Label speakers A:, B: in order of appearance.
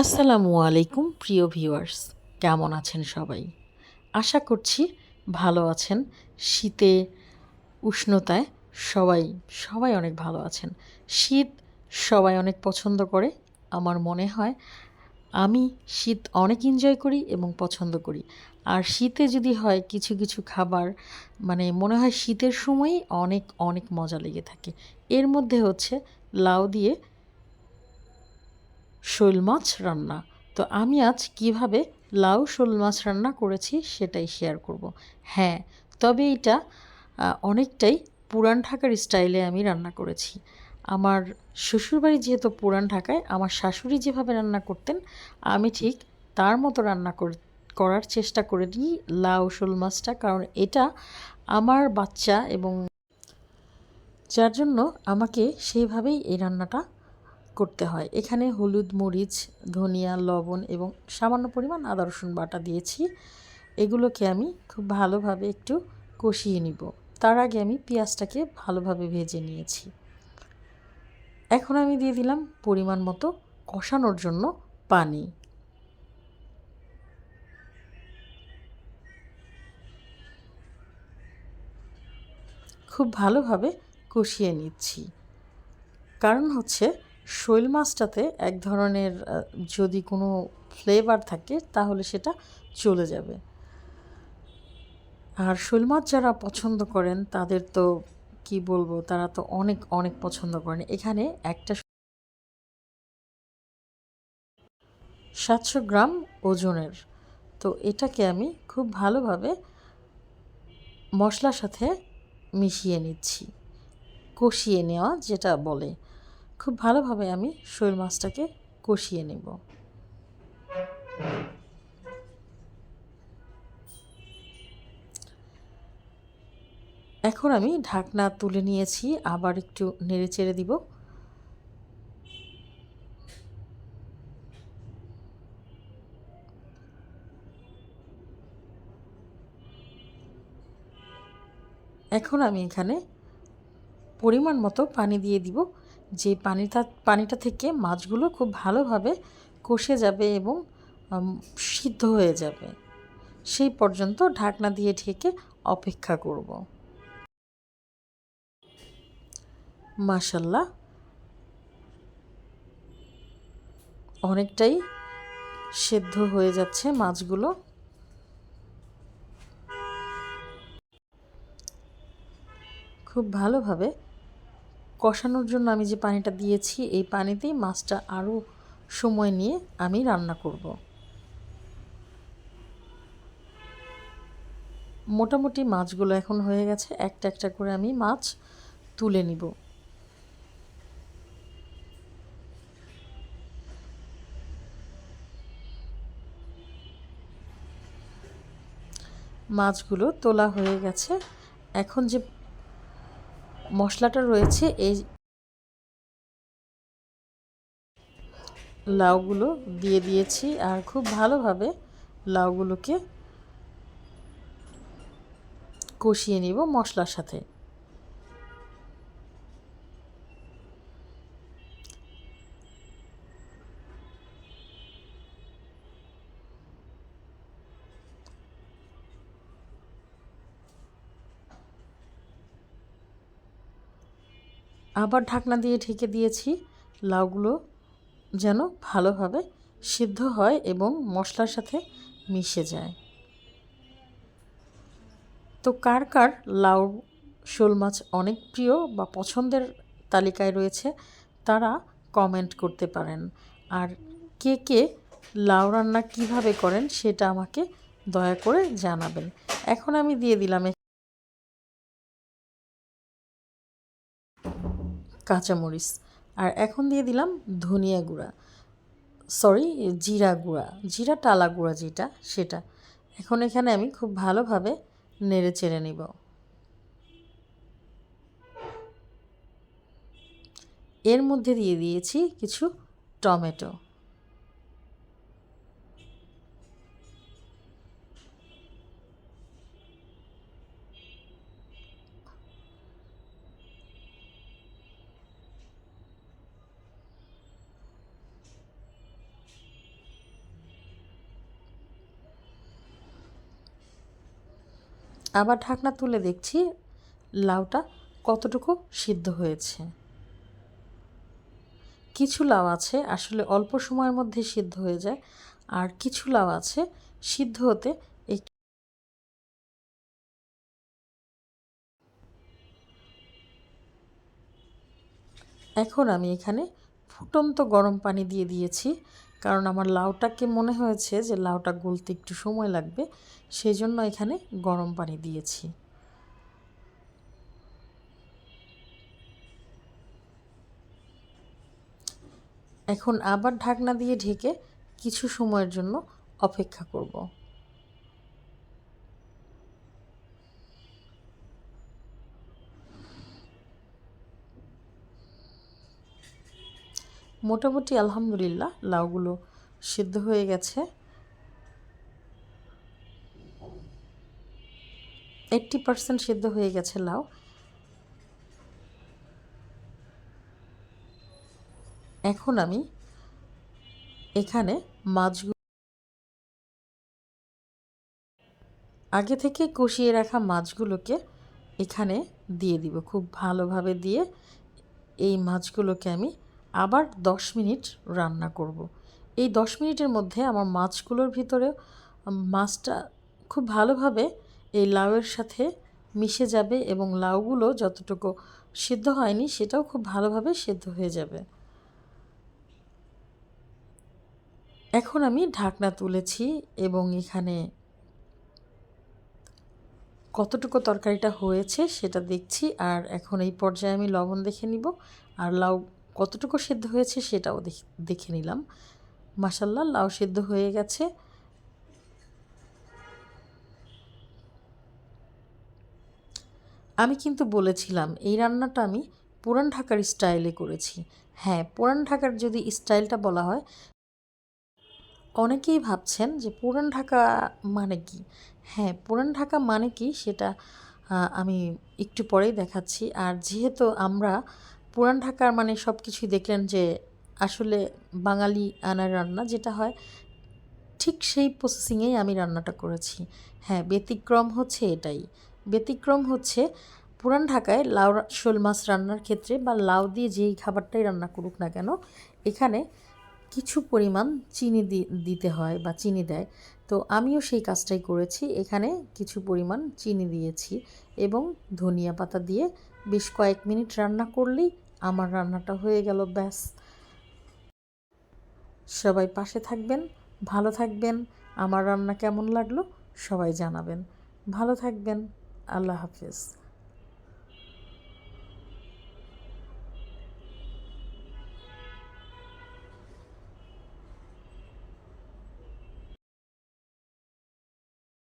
A: আসসালামু আলাইকুম, প্রিয় ভিউয়ার্স। কেমন আছেন সবাই? আশা করছি ভালো আছেন। শীতে, উষ্ণতায় সবাই সবাই অনেক ভালো আছেন। শীত সবাই অনেক পছন্দ করে, আমার মনে হয়। আমি শীত অনেক এনজয় করি এবং পছন্দ করি। আর শীতে যদি হয় কিছু কিছু খাবার মানে মনে হয় শীতের সময়ই অনেক অনেক মজা লেগে থাকে। এর মধ্যে হচ্ছে লাউ দিয়ে শোল মাছ রান্না। তো আমি আজ কীভাবে লাউ শোল মাছ রান্না করেছি সেটাই শেয়ার করব। হ্যাঁ তবে এটা অনেকটাই পুরান ঢাকার স্টাইলে আমি রান্না করেছি। আমার শ্বশুরবাড়ি যেহেতু পুরান ঢাকায়, আমার শাশুড়ি যেভাবে রান্না করতেন, আমি ঠিক তার মতো রান্না কর- করার চেষ্টা করে দিই লাউ শোল মাছটা। কারণ এটা আমার বাচ্চা এবং যার জন্য আমাকে সেইভাবেই এই রান্নাটা করতে হয়। এখানে হলুদ, মরিচ, ধনিয়া, লবণ এবং সামান্য পরিমাণ আদা, রসুন বাটা দিয়েছি। এগুলোকে আমি খুব ভালোভাবে একটু কষিয়ে নিব। তার আগে আমি পেঁয়াজটাকে ভালোভাবে ভেজে নিয়েছি। এখন আমি দিয়ে দিলাম পরিমাণ মতো কষানোর জন্য পানি। খুব ভালোভাবে কষিয়ে নিচ্ছি। কারণ হচ্ছে শৈল মাছটাতে এক ধরনের যদি কোনো ফ্লেভার থাকে, তাহলে সেটা চলে যাবে। আর শৈল মাছ যারা পছন্দ করেন, তাদের তো, কি বলব, তারা তো অনেক অনেক পছন্দ করেন। এখানে একটা সাতশো গ্রাম ওজনের। তো এটাকে আমি খুব ভালোভাবে মশলার সাথে মিশিয়ে নিচ্ছি। কষিয়ে নেওয়া, যেটা বলে। খুব ভালোভাবে আমি শৈল মাছটাকে কষিয়ে নেব। এখন আমি ঢাকনা তুলে নিয়েছি, আবার একটু নেড়ে চেড়ে দিব। এখন আমি এখানে পরিমাণ মতো পানি দিয়ে দিব। যে পানিটা পানিটা থেকে মাছগুলো খুব ভালোভাবে কষে যাবে এবং সিদ্ধ হয়ে যাবে। সেই পর্যন্ত ঢাকনা দিয়ে ঢেকে অপেক্ষা করব। মাশাল্লাহ। অনেকটাই সেদ্ধ হয়ে যাচ্ছে মাছগুলো। খুব ভালোভাবে কষানোর জন্য আমি যে পানিটা দিয়েছি, এই পানিতেই মাছটা আরও সময় নিয়ে আমি রান্না করব। মোটামুটি মাছগুলো এখন হয়ে গেছে, একটা একটা করে আমি মাছ তুলে নিব। মাছগুলো তোলা হয়ে গেছে। এখন যে মশলাটা রয়েছে এই লাউগুলো দিয়ে দিয়েছি আর খুব ভালোভাবে লাউগুলোকে কষিয়ে নিব মশলার সাথে। আবার ঢাকনা দিয়ে ঢেকে দিয়েছি। লাউগুলো যেন ভালোভাবে সিদ্ধ হয় এবং মশলার সাথে মিশে যায়। তো কার কার লাউ শোল মাছ অনেক প্রিয় বা পছন্দের তালিকায় রয়েছে, তারা কমেন্ট করতে পারেন। আর কে কে লাউ রান্না কীভাবে করেন সেটা আমাকে দয়া করে জানাবেন। এখন আমি দিয়ে দিলাম কাঁচামরিচ। আর এখন দিয়ে দিলাম ধনিয়া গুঁড়া। সরি জিরা গুঁড়া। জিরা টালা গুঁড়া যেটা, সেটা। এখন এখানে আমি খুব ভালোভাবে নেড়ে চেড়ে নিব। এর মধ্যে দিয়ে দিয়েছি কিছু টমেটো। আবার ঢাকনা তুলে দেখছি লাউটা কতটুকু সিদ্ধ হয়েছে। কিছু লাউ আছে, আসলে অল্প সময়ের মধ্যে সিদ্ধ হয়ে যায়। আর কিছু লাউ আছে, সিদ্ধ হতে এখন আমি এখানে ফুটন্ত গরম পানি দিয়ে দিয়েছি। কারণ আমার লাউটাকে মনে হয়েছে যে লাউটা গলতে একটু সময় লাগবে সেই জন্য এখানে গরম পানি দিয়েছি। এখন আবার ঢাকনা দিয়ে ঢেকে কিছু সময়ের জন্য অপেক্ষা করব। মোটামুটি আলহামদুলিল্লাহ, লাউগুলো সিদ্ধ হয়ে গেছে। এইট্টি পার্সেন্ট সিদ্ধ হয়ে গেছে লাউ। এখন আমি এখানে মাছগুলো আগে থেকে কষিয়ে রাখা মাছগুলোকে এখানে দিয়ে দিব। খুব ভালোভাবে দিয়ে এই মাছগুলোকে আমি আবার দশ মিনিট রান্না করব। এই দশ মিনিটের মধ্যে আমার মাছগুলোর ভিতরে মাছটা খুব ভালোভাবে এই লাউয়ের সাথে মিশে যাবে এবং লাউগুলো যতটুকু সিদ্ধ হয়নি সেটাও খুব ভালোভাবে সিদ্ধ হয়ে যাবে এখন আমি ঢাকনা তুলেছি এবং এখানে কতটুকু তরকারিটা হয়েছে সেটা দেখছি, আর এখন এই পর্যায়ে আমি লবণ দেখে নিব, আর লাউ কতটুকু সেদ্ধ হয়েছে সেটাও দেখে নিলাম। মাসাল্লাহ লাউ সেদ্ধ হয়ে গেছে। আমি কিন্তু বলেছিলাম, এই রান্নাটা আমি পুরান ঢাকার স্টাইলে করেছি। হ্যাঁ পুরান ঢাকার যদি স্টাইলটা বলা হয়, অনেকেই ভাবছেন যে পুরান ঢাকা মানে কি? হ্যাঁ পুরান ঢাকা মানে কি সেটা আমি একটু পরেই দেখাচ্ছি। আর যেহেতু আমরা পুরান ঢাকার মানে সব কিছুই দেখলেন যে আসলে বাঙালি আনার রান্না যেটা হয়, ঠিক সেই প্রসেসিংয়েই আমি রান্নাটা করেছি। হ্যাঁ ব্যতিক্রম হচ্ছে এটাই। ব্যতিক্রম হচ্ছে পুরান ঢাকায় লাউ শোল মাছ রান্নার ক্ষেত্রে বা লাউ দিয়ে যেই খাবারটাই রান্না করুক না কেন, এখানে কিছু পরিমাণ চিনি দিতে হয় বা চিনি দেয়। তো আমিও সেই কাজটাই করেছি। এখানে কিছু পরিমাণ চিনি দিয়েছি এবং ধনিয়া পাতা দিয়ে বেশ কয়েক মিনিট রান্না করলেই আমার রান্নাটা হয়ে গেল, ব্যাস। সবাই পাশে থাকবেন, ভালো থাকবেন। আমার রান্না কেমন লাগল সবাই জানাবেন। ভালো থাকবেন, আল্লাহ হাফিজ।